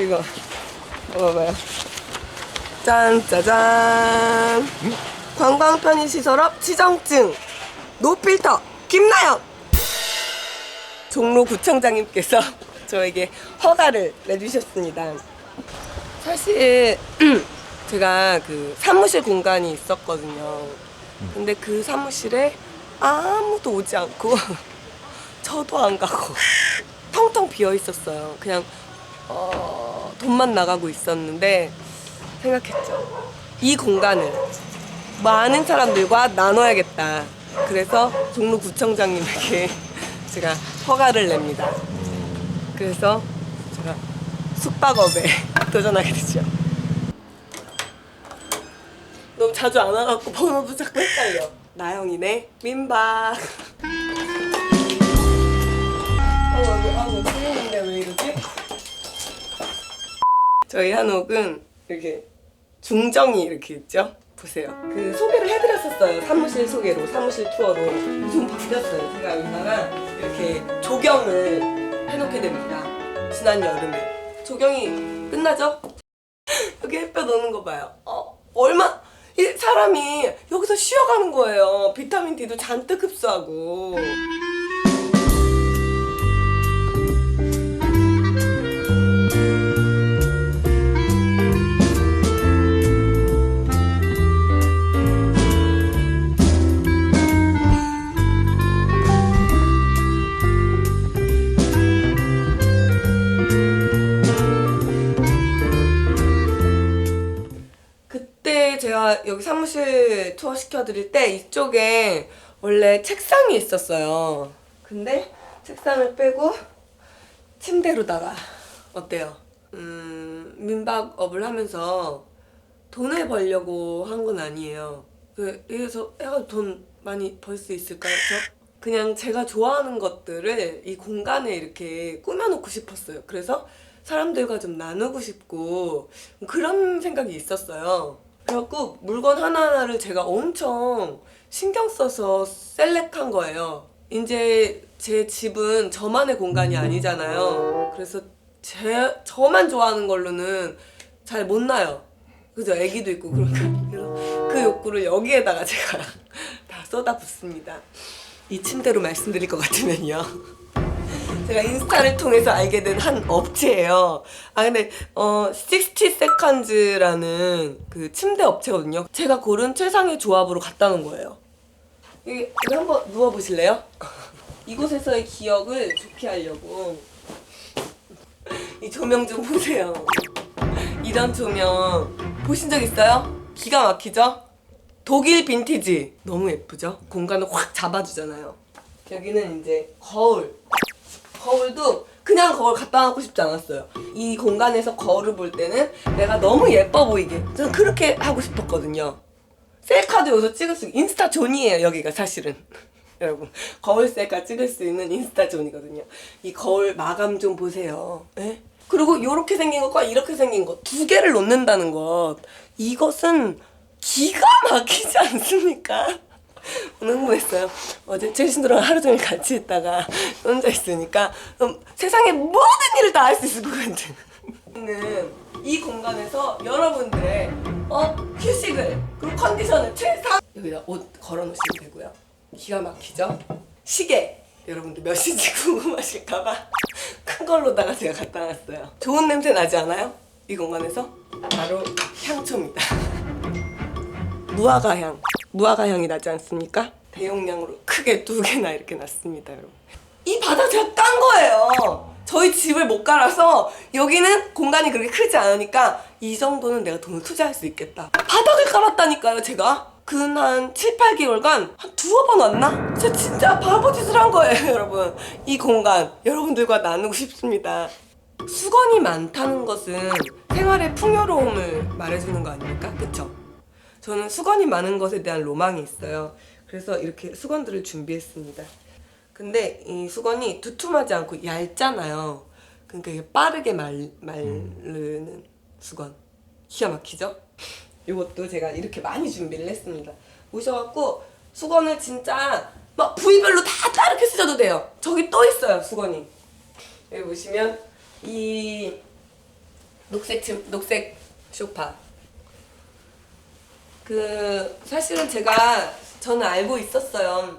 이거 먹어봐요. 짠, 짜잔. 관광 편의 시설업 지정증 노필터 김나영 종로 구청장님께서 저에게 허가를 내주셨습니다. 사실 제가 그 사무실 공간이 있었거든요. 근데 그 사무실에 아무도 오지 않고 저도 안 가고 텅텅 비어 있었어요. 그냥 어, 돈만 나가고 있었는데 생각했죠. 이 공간을 많은 사람들과 나눠야겠다. 그래서 종로구청장님에게 제가 허가를 냅니다. 그래서 제가 숙박업에 도전하게 되죠. 너무 자주 안 와갖고 번호도 자꾸 헷갈려. 나영이네 민박. 아우 아우 틀리는데? 저희 한옥은 이렇게 중정이 이렇게 있죠. 보세요. 그 소개를 해드렸었어요. 사무실 소개로, 사무실 투어로. 좀 바뀌었어요. 제가 여기다가 이렇게 조경을 해놓게 됩니다. 지난 여름에. 조경이 끝나죠? 여기 햇볕 오는 거 봐요. 어, 얼마, 이 사람이 여기서 쉬어가는 거예요. 비타민 D도 잔뜩 흡수하고. 여기 사무실 투어 시켜드릴 때 이쪽에 원래 책상이 있었어요. 근데 책상을 빼고 침대로다가 어때요? 음, 민박업을 하면서 돈을 벌려고 한 건 아니에요. 그, 여기서 약간 돈 많이 벌 수 있을까요? 저 그냥 제가 좋아하는 것들을 이 공간에 이렇게 꾸며놓고 싶었어요. 그래서 사람들과 좀 나누고 싶고 그런 생각이 있었어요. 그래갖고 물건 하나하나를 제가 엄청 신경 써서 셀렉한 거예요. 이제 제 집은 저만의 공간이 아니잖아요. 그래서 제 저만 좋아하는 걸로는 잘 못 나요. 그죠? 애기도 있고 그러니까 그래서 그 욕구를 여기에다가 제가 다 쏟아붓습니다. 이 침대로 말씀드릴 것 같으면요. 제가 인스타를 통해서 알게 된 한 업체예요. 아 근데 어 60 seconds라는 그 침대 업체거든요. 제가 고른 최상의 조합으로 놓은 거예요. 이거 한번 누워 보실래요? 이곳에서의 기억을 좋게 하려고 이 조명 좀 보세요. 이런 조명 보신 적 있어요? 기가 막히죠? 독일 빈티지 너무 예쁘죠? 공간을 확 잡아주잖아요. 여기는 이제 거울 거울도 그냥 거울 갖다 놓고 싶지 않았어요. 이 공간에서 거울을 볼 때는 내가 너무 예뻐 보이게 저는 그렇게 하고 싶었거든요. 셀카도 여기서 찍을 수 인스타 존이에요 여기가 사실은 여러분 거울 셀카 찍을 수 있는 인스타 존이거든요. 이 거울 마감 좀 보세요. 예? 그리고 이렇게 생긴 것과 이렇게 생긴 것 두 개를 놓는다는 것 이것은 기가 막히지 않습니까? 흥분했어요. 어제 최신도랑 하루 종일 같이 있다가 혼자 있으니까 음, 세상의 모든 일을 다 할 수 있을 것 같은. 저는 이 공간에서 여러분들의 어, 휴식을 그리고 컨디션을 최상 여기다 옷 걸어놓으시면 되고요. 기가 막히죠? 시계 여러분들 몇 시인지 궁금하실까봐 큰 걸로다가 제가 갖다 놨어요. 좋은 냄새 나지 않아요? 이 공간에서 바로 향초입니다. 무화과 향, 무화과 향이 나지 않습니까? 대용량으로 크게 두 개나 이렇게 놨습니다, 여러분. 이 바닥 제가 깐 거예요. 저희 집을 못 갈아서 여기는 공간이 그렇게 크지 않으니까 이 정도는 내가 돈을 투자할 수 있겠다. 바닥을 깔았다니까요, 제가. 근 한 7, 8개월간 한 두어 번 왔나? 제가 진짜 바보 짓을 한 거예요, 여러분. 이 공간 여러분들과 나누고 싶습니다. 수건이 많다는 것은 생활의 풍요로움을 말해주는 거 아닙니까? 그쵸? 저는 수건이 많은 것에 대한 로망이 있어요. 그래서 이렇게 수건들을 준비했습니다. 근데 이 수건이 두툼하지 않고 얇잖아요. 그러니까 이게 빠르게 말, 마르는 수건. 기가 막히죠? 이것도 제가 이렇게 많이 준비를 했습니다. 오셔갖고 수건을 진짜 막 부위별로 다 다르게 쓰셔도 돼요. 저기 또 있어요, 수건이. 여기 보시면 이 녹색 침, 녹색 소파. 그 사실은 제가 저는 알고 있었어요.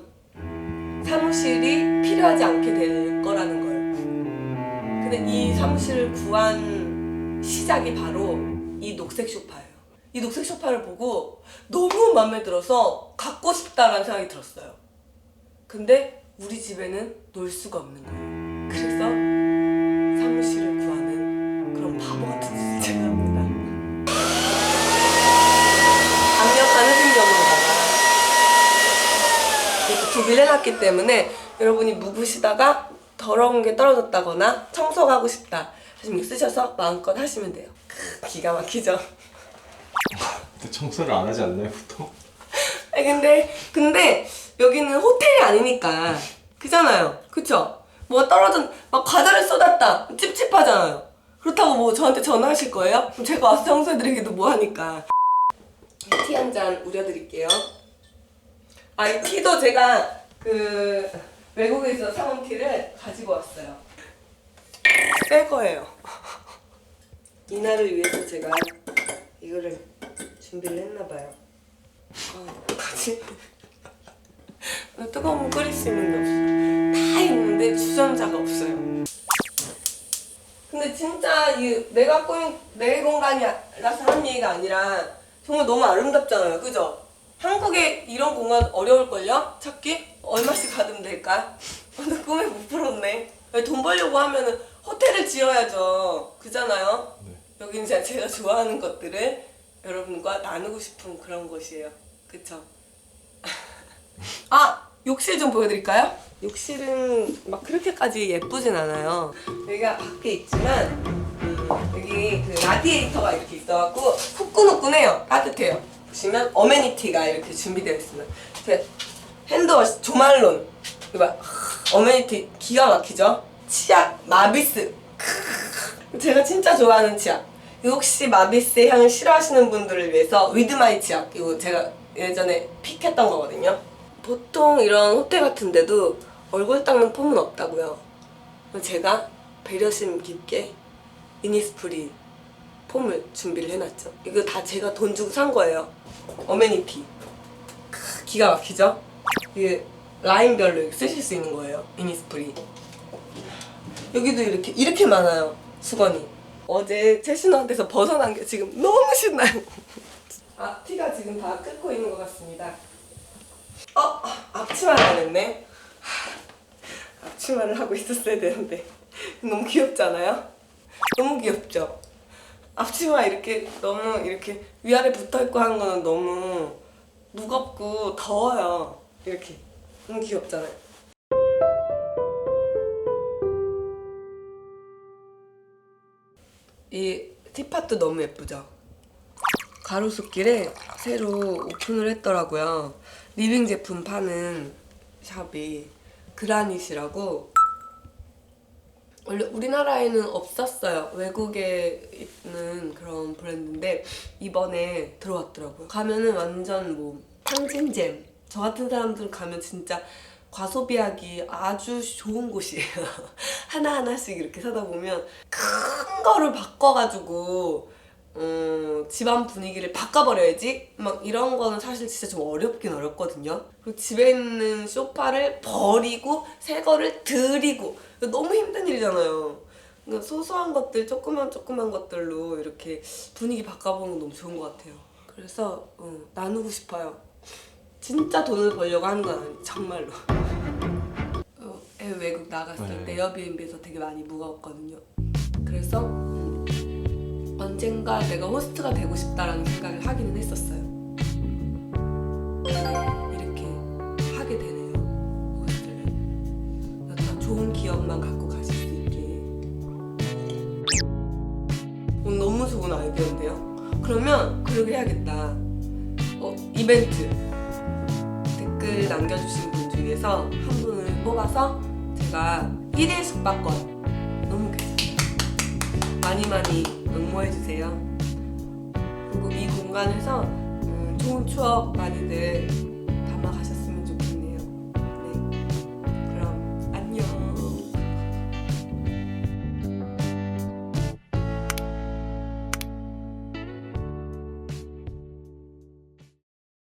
사무실이 필요하지 않게 될 거라는 걸. 근데 이 사무실을 구한 시작이 바로 이 녹색 소파예요. 이 녹색 소파를 보고 너무 마음에 들어서 갖고 싶다라는 생각이 들었어요. 근데 우리 집에는 놓을 수가 없는 거예요. 해놨기 때문에 여러분이 묵으시다가 더러운 게 떨어졌다거나 청소하고 싶다 하시면 쓰셔서 마음껏 하시면 돼요. 크, 기가 막히죠? 근데 청소를 안 하지 않나요 보통? 아니 근데 근데 여기는 호텔이 아니니까 그잖아요 그쵸? 뭐 떨어진 막 과자를 쏟았다 찝찝하잖아요 그렇다고 뭐 저한테 전화하실 거예요? 그럼 제가 와서 청소해드리기도 뭐하니까 티 한 잔 우려드릴게요 아이 티도 제가 그 외국에서 사온 티를 가지고 왔어요 새 거예요 이날을 위해서 제가 이거를 준비를 했나 봐요 아, 어떡하지? 뜨거운 물 끓일 수 있는 게 없어. 다 있는데 주전자가 없어요. 근데 진짜 이 내가 꾸민 내 공간이라서 하는 얘기가 아니라 정말 너무 아름답잖아요. 그죠? 한국에 이런 공간 어려울걸요? 찾기? 얼마씩 받으면 될까? 오늘 꿈에 못 풀었네. 돈 벌려고 하면은 호텔을 지어야죠. 그잖아요? 네. 여기는 제가, 제가 좋아하는 것들을 여러분과 나누고 싶은 그런 곳이에요. 그쵸? 아! 욕실 좀 보여드릴까요? 욕실은 막 그렇게까지 예쁘진 않아요. 여기가 밖에 있지만 음, 여기 그 라디에이터가 이렇게 있어갖고 후끈후끈해요. 따뜻해요. 보시면 어메니티가 이렇게 준비되어 있습니다. 그 핸드워시, 조말론 이거 봐. 어메니티 기가 막히죠? 치약, 마비스. 제가 진짜 좋아하는 치약 혹시 마비스의 향을 싫어하시는 분들을 위해서 위드마이 치약 이거 제가 예전에 픽했던 거거든요 보통 이런 호텔 같은 데도 얼굴 닦는 폼은 없다고요 제가 배려심 깊게 이니스프리 폼을 준비를 해놨죠 이거 다 제가 돈 주고 산 거예요 어메니티. 크, 기가 막히죠? 이게 라인별로 쓰실 수 있는 거예요 이니스프리. 여기도 이렇게 이렇게 많아요 수건이. 어제 최신호한테서 벗어난 게 지금 너무 신나요. 앞티가 지금 다 끓고 있는 것 같습니다. 어 앞치마를 안 했네. 하, 앞치마를 하고 있었어야 되는데. 너무 귀엽지 않아요? 너무 귀엽죠? 앞치마 이렇게 너무 이렇게 위아래 붙어있고 하는 거는 너무 무겁고 더워요 이렇게 너무 귀엽잖아요 이 티팟도 너무 예쁘죠? 가로수길에 새로 오픈을 했더라고요. 리빙 제품 파는 샵이 그라닛이라고 원래 우리나라에는 없었어요. 외국에 있는 그런 브랜드인데 이번에 들어왔더라고요. 가면은 완전 뭐 상징잼. 저 같은 사람들 가면 진짜 과소비하기 아주 좋은 곳이에요. 하나하나씩 이렇게 사다 보면 큰 거를 바꿔가지고 어, 집안 분위기를 바꿔버려야지 막 이런 거는 사실 진짜 좀 어렵긴 어렵거든요. 그리고 집에 있는 소파를 버리고 새 거를 드리고 이거 너무 힘든 일이잖아요. 그러니까 소소한 것들 조그만 조그만 것들로 이렇게 분위기 바꿔보는 건 너무 좋은 것 같아요. 그래서 어, 나누고 싶어요. 진짜 돈을 벌려고 하는 건 아니 정말로. 어, 외국 나갔을 네. 때 에어비앤비에서 되게 많이 무거웠거든요. 그래서 음, 언젠가 내가 호스트가 되고 싶다라는 생각을 하기는 했었어요. 이렇게 하게 되네요. 호스트를. 더 좋은 기억만 갖고 가실 수 있게. 어, 너무 좋은 아이디어인데요? 그러면 그렇게 해야겠다. 어, 이벤트. 댓글 남겨주신 분 중에서 한 분을 뽑아서 제가 1일 숙박권 너무 괜찮아요. 많이 많이 응모해주세요. 그리고 이 공간에서 음, 좋은 추억 많이들 담아가셨으면